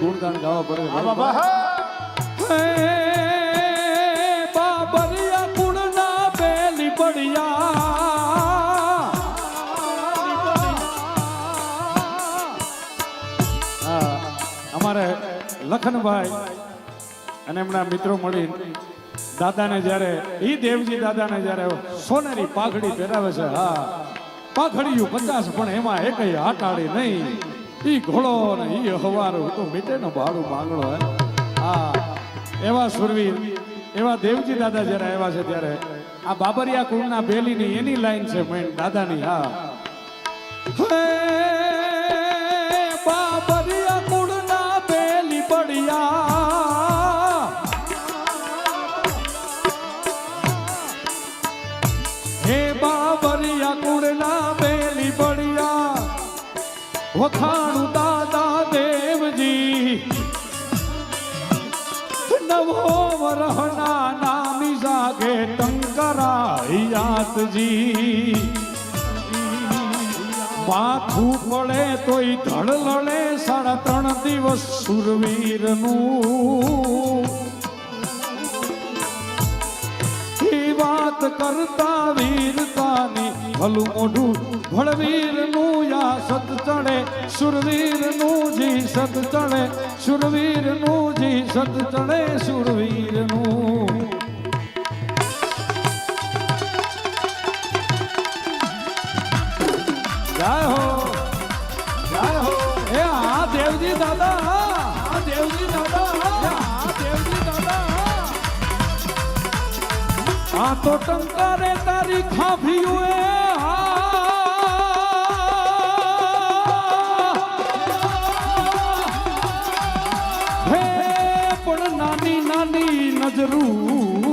ગુણગાન ગાવા પડે બાબરિયા કુળના બેલી પડ્યા. હા અમારે લખનભાઈ અને એમના મિત્રો મળી દાદાને જ્યારે ઈ દેવજી દાદાને જ્યારે સોનેરી પાઘડી પહેરાવે છે હા. પાઘડીયું પચાસ પણ એમાં એકય હાટાળી નહીં. ઈ ઘોડો ને ઈ હવારો તો મીટે નો ભાડું માંગણો, હે? હા, એવા સુરવીર, એવા દેવજી દાદા જ્યારે આવ્યા છે ત્યારે, આ બાબરિયા કુળના બેલીની એની લાઈન છે મેન દાદાની, હા. હે વખાણું દાદા દેવજી. નવો વરહના નામી જાગે ટંકરાયાતજી માથું પડે તોય ધડ લડે સાડા ત્રણ દિવસ સુરવીરનું. વાત કરતા વીરતાની ભલું મોઢું ભળવીરનું યા સત ચડે સુરવીરનું જી સત ચડે સુરવીરનું જી સત ચડે સુરવીરનું. જય હો જય હો. એ આ દેવજી દાદા, આ દેવજી દાદા આ તો ટંકારે તારી ખાભીયું એ. હે પણ નાની નાની નજરું